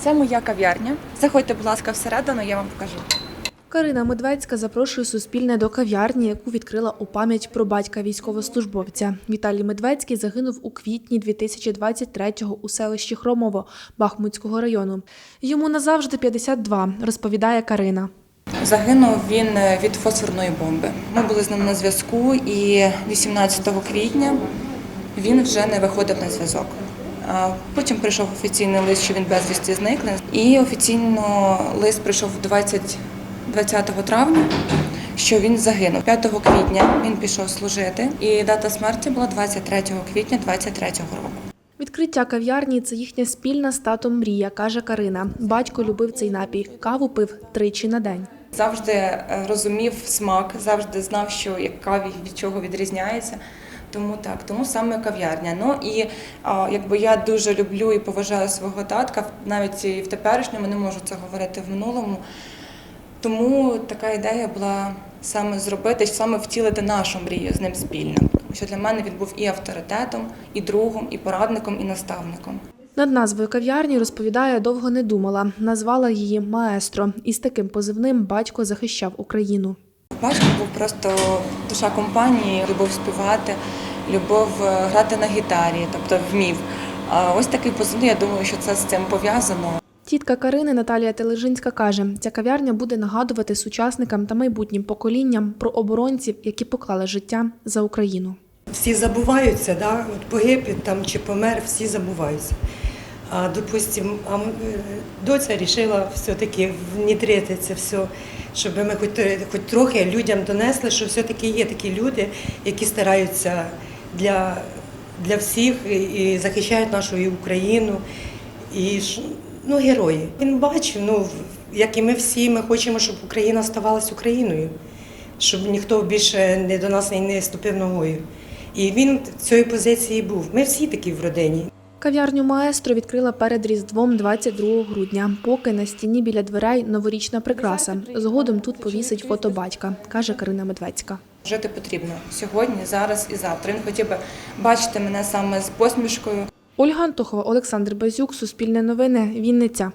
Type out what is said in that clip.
Це моя кав'ярня. Заходьте, будь ласка, всередину, я вам покажу. Карина Медведська запрошує Суспільне до кав'ярні, яку відкрила у пам'ять про батька військовослужбовця. Віталій Медведський загинув у квітні 2023-го у селищі Хромово Бахмутського району. Йому назавжди 52, розповідає Карина. Загинув він е, від фосфорної бомби. Ми були з ним на зв'язку, і 18 квітня він вже не виходив на зв'язок. Потім прийшов офіційний лист, що він безвісті зникне. І офіційно лист прийшов 20, 20 травня, що він загинув. 5 квітня він пішов служити, і дата смерті була 23 квітня 23 року. Відкриття кав'ярні це їхня спільна з татом мрія, каже Карина. Батько любив цей напій, каву пив тричі на день. Завжди е, розумів смак, завжди знав, що яка від чого відрізняється. Тому так, тому саме кав'ярня. Ну і а, якби я дуже люблю і поважаю свого татка, навіть і в теперішньому не можу це говорити в минулому. Тому така ідея була саме зробити, саме втілити нашу мрію з ним спільно. Тому що для мене він був і авторитетом, і другом, і порадником, і наставником. Над назвою кав'ярні розповідає, довго не думала. Назвала її Маестро. І з таким позивним батько захищав Україну. Батько був просто душа компанії, любив співати, любив е, грати на гітарі, тобто вмів. А ось такий позивний, я думаю, що це з цим пов'язано. Тітка Карини Наталія Тележинська каже, ця кав'ярня буде нагадувати сучасникам та майбутнім поколінням про оборонців, які поклали життя за Україну. Всі забуваються, да? От погиб там чи помер, всі забуваються. А допустим, а доця вирішила все-таки внітрити це все, щоб ми хоч, хоч трохи людям донесли, що все-таки є такі люди, які стараються для, для всіх і, захищають нашу і Україну. І ну, герої. Він бачив, ну, як і ми всі, ми хочемо, щоб Україна ставалась Україною щоб ніхто більше не до нас не ступив ногою. І він в цієї позиції був. Ми всі такі в родині. Кав'ярню Маестро відкрила перед Різдвом 22 грудня. Поки на стіні біля дверей новорічна прикраса. Згодом тут повісить фото батька, каже Карина Медведська. Жити потрібно сьогодні, зараз і завтра. Він хотів би бачити мене саме з посмішкою. Ольга Антохова, Олександр Базюк, Суспільне новини, Вінниця.